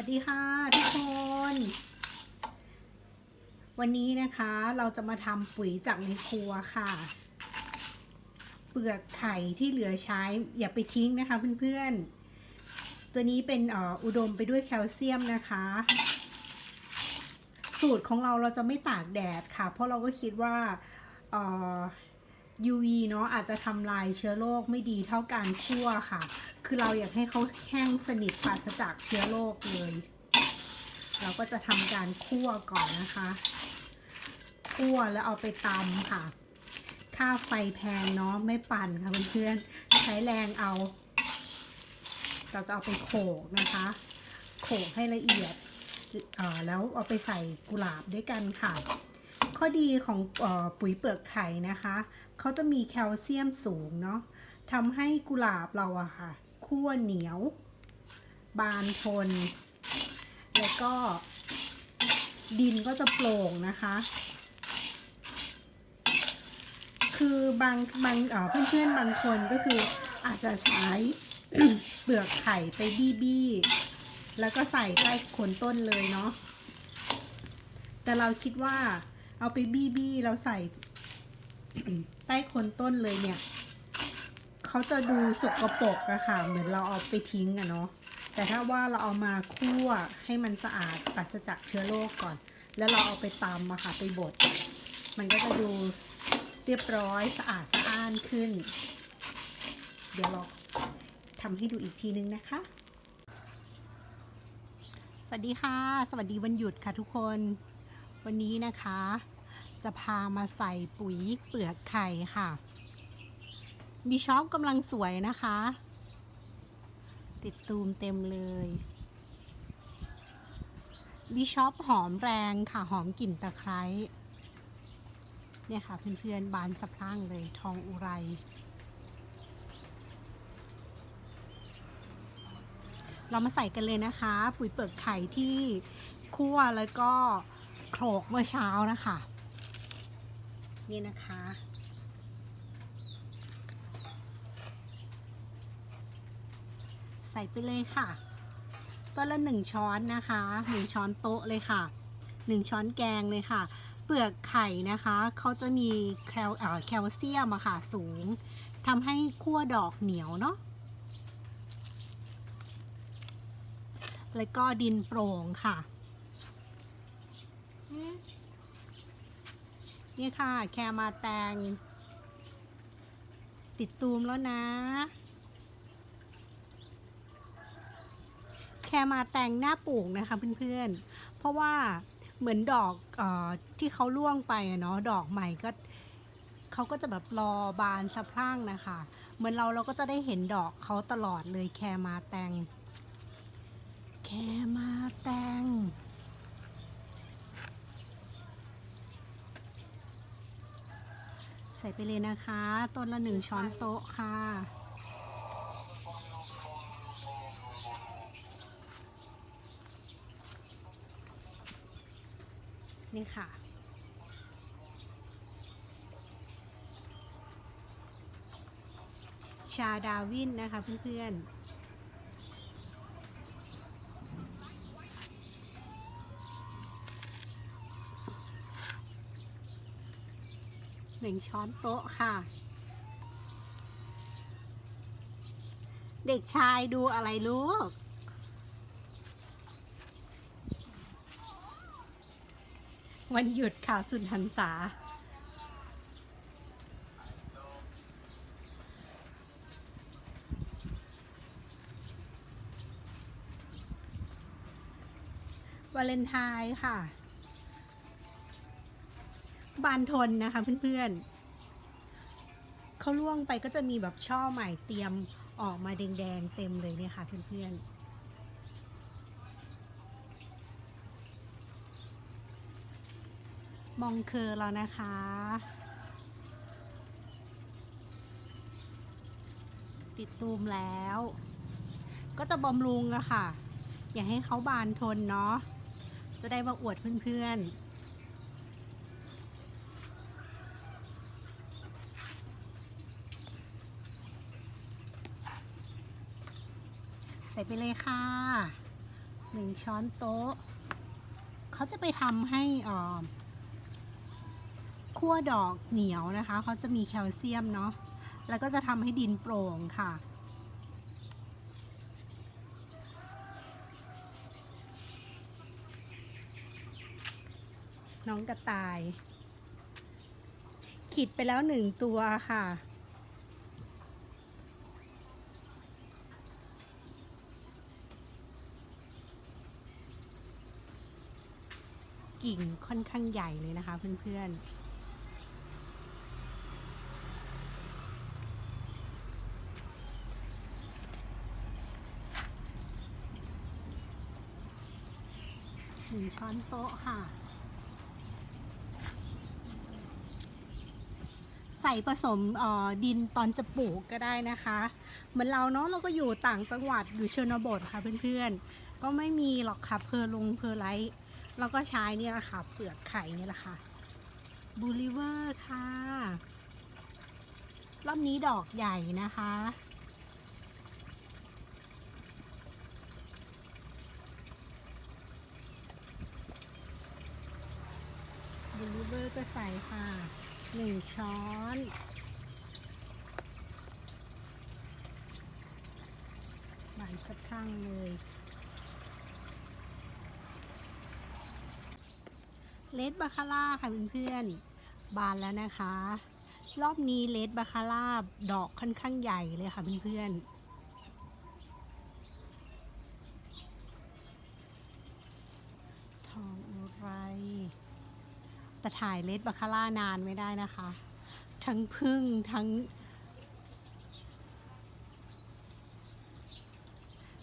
วัสดีค่ะทุกคน วันนี้นะคะเราจะมาทำปุ๋ยจากในครัวค่ะ เปลือกไข่ที่เหลือใช้อย่าไปทิ้งนะคะเพื่อนๆ ตัวนี้เป็นออุดมไปด้วยแคลเซียมนะคะ สูตรของเราเราจะไม่ตากแดดค่ะ เพราะเราก็คิดว่า UV เนาะอาจจะทำลายเชื้อโรคไม่ดีเท่าการคั่วค่ะ คือเราอยากให้เขาแห้งสนิทปราศจากเชื้อโรคเลย เราก็จะทำการคั่วก่อนนะคะ คั่วแล้วเอาไปตำค่ะ ค่าไฟแพงเนาะไม่ปั่นค่ะเพื่อนๆใช้แรงเอา เราจะเอาไปโขกนะคะ โขกให้ละเอียดแล้วเอาไปใส่กุหลาบด้วยกันค่ะ ข้อดีของออปุ๋ยเปลือกไข่นะคะเขาจะมีแคลเซียมสูงเนาะทำให้กุหลาบเราอะค่ะคั่วเหนียว บานทน แล้วก็ดินก็จะโปร่งนะคะ คือบางบางเอ่อเพื่อนบางคนก็คืออาจจะใช้เปลือกไข่ไปบี้บี้แล้วก็ใส่ใต้โคนต้นเลยเนาะแต่เราคิดว่า เอาไปบี้บี้เราใส่ ใต้โคนต้นเลยเนี่ยเขาจะดูสกรปรกอะค่ะ เหมือนเราเอาไปทิ้งอะเนาะแต่ถ้าว่าเราเอามาคั่วให้มันสะอาดปราศจากเชื้อโรคก่อน แล้วเราเอาไปตำอะค่ะไปบด มันก็จะดูเรียบร้อยสะอาดสะอ้านขึ้น เดี๋ยวเราทำให้ดูอีกทีนึงนะคะ สวัสดีค่ะ สวัสดีวันหยุดค่ะทุกคน วันนี้นะคะ จะพามาใส่ปุ๋ยเปลือกไข่ค่ะมีช็อปกำลังสวยนะคะ ติดตูมเต็มเลยบิชอปหอมแรงค่ะ หอมกลิ่นตะไคร้เนี่ยค่ะ เพื่อนๆ บานสะพรั่งเลยทองอุไรเรามาใส่กันเลยนะคะ ปุ๋ยเปลือกไข่ที่คั่วแล้วก็ โขลกเมื่อเช้านะคะ นี่นะคะ ใส่ไปเลยค่ะต้นละหนึ่งช้อนนะคะหนึ่งช้อนโต๊ะเลยค่ะหนึ่งช้อนแกงเลยค่ะ เปลือกไข่นะคะเขาจะมีแคลเอ่อแคลเซียมอะค่ะสูงทำให้คั่วดอกเหนียวเนาะแล้วก็ดินโปร่งค่ะ นี่ค่ะ แคมาแตง ติดตูมแล้วนะ แคมาแตงหน้าปลูกนะคะเพื่อนๆ เพราะว่าเหมือนดอกออที่เขาล่วงไปเนาะดอกใหม่ก็เขาก็จะแบบรอบานสะพรั่งนะคะ เหมือนเราเราก็จะได้เห็นดอกเขาตลอดเลยแคมาแตง แคมาแตง ใส่ไปเลยนะคะ ต้นละหนึ่งช้อนโต๊ะค่ะ นี่ค่ะ ชาดาวินนะคะเพื่อนๆ หนึ่งช้อนโต๊ะค่ะ เด็กชายดูอะไรลูก วันหยุดค่ะสุนทรรษาวาเลนไทน์ค่ะ บานทนนะคะเพื่อนๆเขาล่วงไปก็จะมีแบบช่อใหม่เตรียมออกมาแดงๆเต็มเลยเนี่ยค่ะเพื่อนๆมองเคอเรานะคะ ติดตูมแล้ว ก็จะบำรุงอะค่ะ อย่าให้เขาบานทนเนาะจะได้มาอวดเพื่อนๆ ส่ไปเลยค่ะหนึ่งช้อนโต๊ะ เขาจะไปทำให้อ่าขั้วดอกเหนียวนะคะ เขาจะมีแคลเซียมเนาะ แล้วก็จะทำให้ดินโปร่งค่ะ น้องกระต่ายขีดไปแล้วหนึ่งตัวค่ะ กิ่งค่อนข้างใหญ่เลยนะคะเพื่อนๆหนึ่งช้อนโต๊ะค่ะ ใส่ผสมออดินตอนจะปลูกก็ได้นะคะ เหมือนเราเนาะเราก็อยู่ต่างจังหวัดอยู่ชนบทค่ะเพื่อนๆ ก็ไม่มีหรอกค่ะเพอร์ลงเพอร์ไลท์ เราก็ใช้เนี่ยแหละค่ะเปลือกไข่เนี่ยแหละค่ะบูลิเวอร์ค่ะ รอบนี้ดอกใหญ่นะคะ บูลิเวอร์ก็ใส่ค่ะหนึ่งช้อนหวานสักครั้งเลย เลดบาคาร่าค่ะเพื่อนๆ บานแล้วนะคะ รอบนี้เลดบาคาร่าดอกค่อนข้างใหญ่เลยค่ะเพื่อนๆทองอุไรแต่ถ่ายเลดบาคาร่านานไม่ได้นะคะ ทั้งพึ่งทั้ง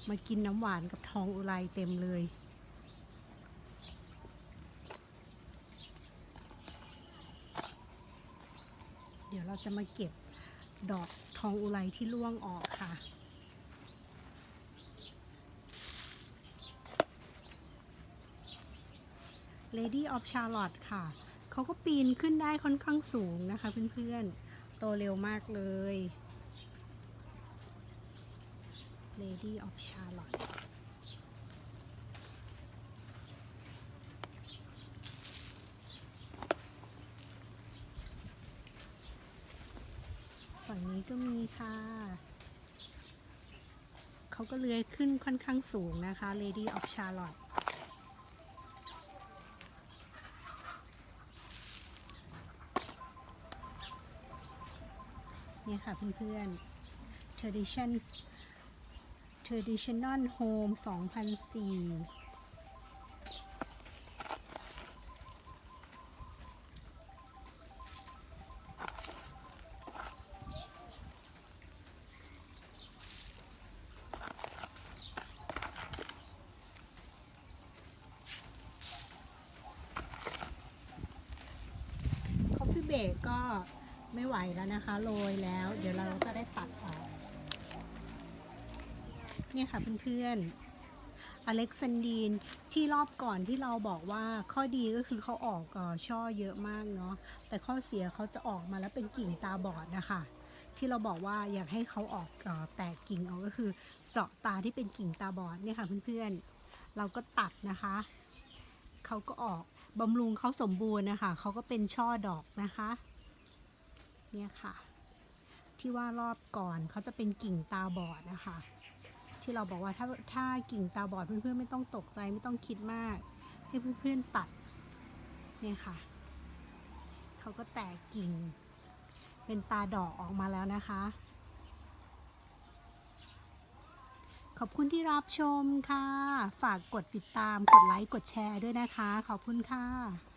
มากินน้ำหวานกับทองอุไรเต็มเลย ดี๋ยวเราจะมาเก็บดอกทองอุไรที่ร่วงออกค่ะ Lady of Charlotte ค่ะ เขาก็ปีนขึ้นได้ค่อนข้างสูงนะคะเพื่อนๆ โตเร็วมากเลย Lady of Charlotte ฝั่งนี้ก็มี ค่ะ เขาก็เลื้อยขึ้นค่อนข้างสูงนะคะ Lady of Charlotte นี่ค่ะเพื่อนๆ tradition traditional home 2004 คอฟฟี่เบร กก็ไม่ไหวแล้วนะคะ โรยแล้ว เดี๋ยวเราจะได้ตัดออก เนี่ยค่ะเพื่อนๆ อเล็กซานดีนที่รอบก่อนที่เราบอกว่าข้อดีก็คือเขาออกออช่อเยอะมากเนาะ แต่ข้อเสียเขาจะออกมาแล้วเป็นกิ่งตาบอดนะคะ ที่เราบอกว่าอยากให้เขาออกออแตกกิ่งออกก็คือ เจาะตาที่เป็นกิ่งตาบอดเนี่ยค่ะเพื่อนๆ เราก็ตัดนะคะ เขาก็ออก บำรุงเขาสมบูรณ์นะคะเขาก็เป็นช่อดอกนะคะ เนี่ยค่ะ ที่ว่ารอบก่อนเขาจะเป็นกิ่งตาบอดนะคะ ที่เราบอกว่าถ้าถ้ากิ่งตาบอดเพื่อนๆไม่ต้องตกใจไม่ต้องคิดมาก ให้เพื่อนๆตัด เนี่ยค่ะเขาก็แตกกิ่ง เป็นตาดอกออกมาแล้วนะคะ ขอบคุณที่รับชมค่ะ ฝากกดติดตาม กดไลค์ กดแชร์ด้วยนะคะ ขอบคุณค่ะ